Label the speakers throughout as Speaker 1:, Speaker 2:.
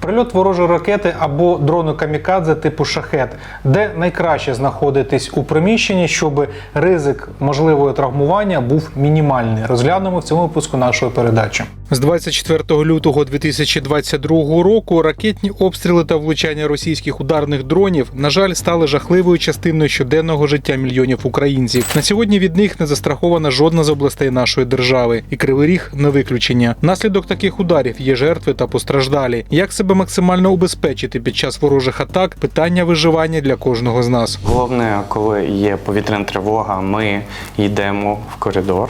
Speaker 1: Перельот ворожої ракети або дрону камікадзе типу шахет, де найкраще знаходитись у приміщенні, щоб ризик можливого травмування був мінімальний. Розглянемо в цьому випуску нашої передачі. З 24 лютого 2022 року ракетні обстріли та влучання російських ударних дронів, на жаль, стали жахливою частиною щоденного життя мільйонів українців. На сьогодні від них не застрахована жодна з областей нашої держави, і кривий ріг не виключення. Наслідок таких ударів є жертви та постраждалі. Як себе максимально убезпечити під час ворожих атак? Питання виживання для кожного з нас.
Speaker 2: Головне, коли є повітряна тривога, ми йдемо в коридор,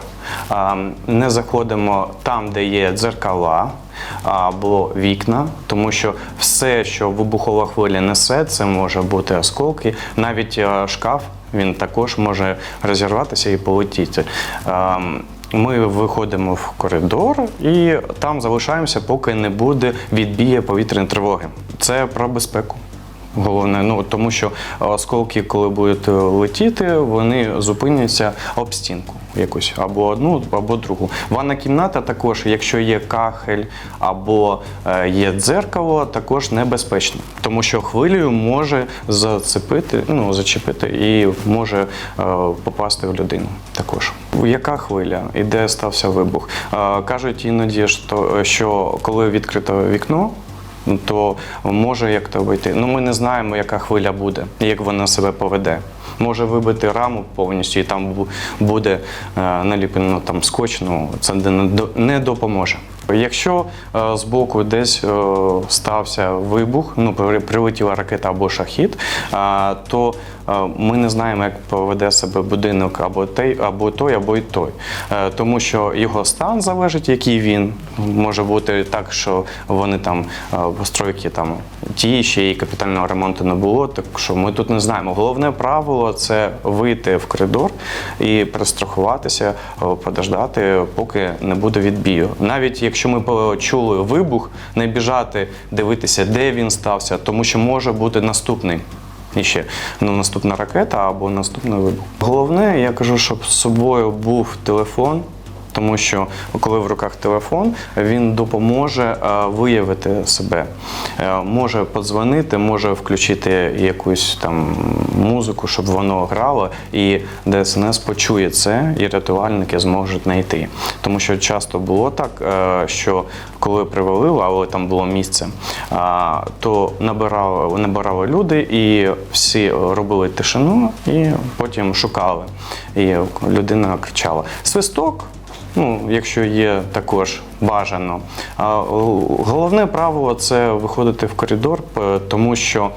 Speaker 2: а, не заходимо там, де є дзеркала або вікна, тому що все, що вибухова хвиля несе, це може бути осколки, навіть е, шкаф. Він також може розірватися і полетіти. Ми виходимо в коридор і там залишаємося, поки не буде відбія повітряної тривоги. Це про безпеку. Головне, ну тому що осколки, коли будуть е, летіти, вони зупиняться об стінку якусь або одну, або другу. Ванна кімната також, якщо є кахель або е, є дзеркало, також небезпечно, тому що хвилею може зацепити, ну зачепити і може е, попасти в людину. Також яка хвиля і де стався вибух? Кажуть іноді, що, коли відкрито вікно то може як то вийти. Ну ми не знаємо, яка хвиля буде, як вона себе поведе. Може вибити раму повністю, і там буде е, наліплено там скотч, ну це не допоможе. Якщо е, збоку десь е, стався вибух, ну прилетіла ракета або шахід, то ми не знаємо, як поведе себе будинок або той, або той, або й той. Тому що його стан залежить, який він. Може бути так, що вони там постройки там ті, ще й капітального ремонту не було. Так що ми тут не знаємо. Головне правило це вийти в коридор і перестрахуватися, е, подождати, поки не буде відбію. Навіть якщо ми почули вибух, не біжати дивитися, де він стався, тому що може бути наступний. І ще ну, наступна ракета або наступний вибух. Головне, я кажу, щоб з собою був телефон. Тому що коли в руках телефон, він допоможе е, виявити себе. Е, може подзвонити, може включити якусь там музику, щоб воно грало, і ДСНС почує це, і рятувальники зможуть знайти. Тому що часто було так, е, що коли привалило, але там було місце, то набирали, набирали люди, і всі робили тишину, і потім шукали. І людина кричала: Свисток. Ну, якщо є також бажано. Головне правило це виходити в коридор, тому що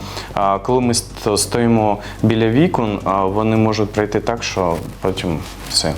Speaker 2: коли ми стоїмо біля вікон, вони можуть прийти так, що потім все.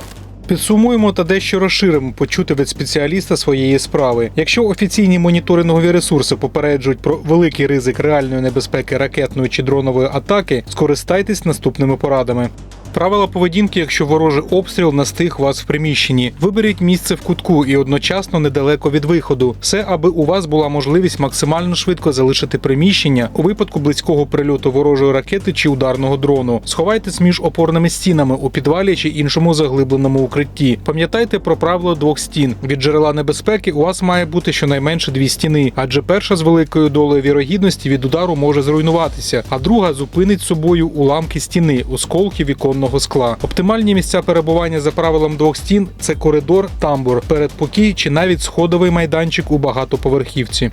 Speaker 1: Підсумуємо та дещо розширимо почути від спеціаліста своєї справи. Якщо офіційні моніторингові ресурси попереджують про великий ризик реальної небезпеки ракетної чи дронової атаки, скористайтесь наступними порадами. Правила поведінки, якщо ворожий обстріл настиг вас в приміщенні. Виберіть місце в кутку і одночасно недалеко від виходу. Все, аби у вас була можливість максимально швидко залишити приміщення у випадку близького прильоту ворожої ракети чи ударного дрону. Сховайтесь між опорними стінами у підвалі чи іншому заглибленому укритті. Пам'ятайте про правило двох стін. Від джерела небезпеки у вас має бути щонайменше дві стіни, адже перша з великою долею вірогідності від удару може зруйнуватися, а друга зупинить собою уламки стіни, осколки віконного скла. Оптимальні місця перебування за правилом двох стін це коридор, тамбур, передпокій чи навіть сходовий майданчик у багатоповерхівці.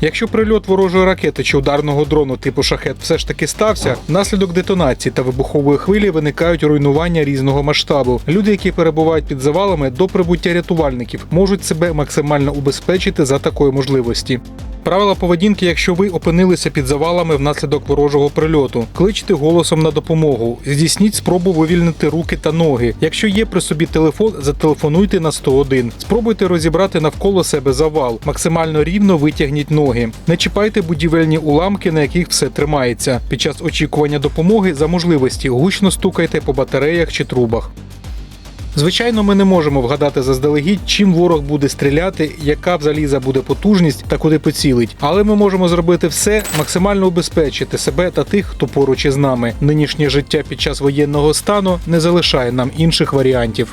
Speaker 1: Якщо прильот ворожої ракети чи ударного дрону типу шахет все ж таки стався, внаслідок детонації та вибухової хвилі виникають руйнування різного масштабу. Люди, які перебувають під завалами до прибуття рятувальників, можуть себе максимально убезпечити за такої можливості. Правила поведінки, якщо ви опинилися під завалами внаслідок ворожого прильоту, кличте голосом на допомогу. Здійсніть спробу вивільнити руки та ноги. Якщо є при собі телефон, зателефонуйте на 101. Спробуйте розібрати навколо себе завал. Максимально рівно витягніть ноги. Не чіпайте будівельні уламки, на яких все тримається. Під час очікування допомоги за можливості гучно стукайте по батареях чи трубах. Звичайно, ми не можемо вгадати заздалегідь, чим ворог буде стріляти, яка в заліза буде потужність та куди поцілить. Але ми можемо зробити все, максимально убезпечити себе та тих, хто поруч із нами. Нинішнє життя під час воєнного стану не залишає нам інших варіантів.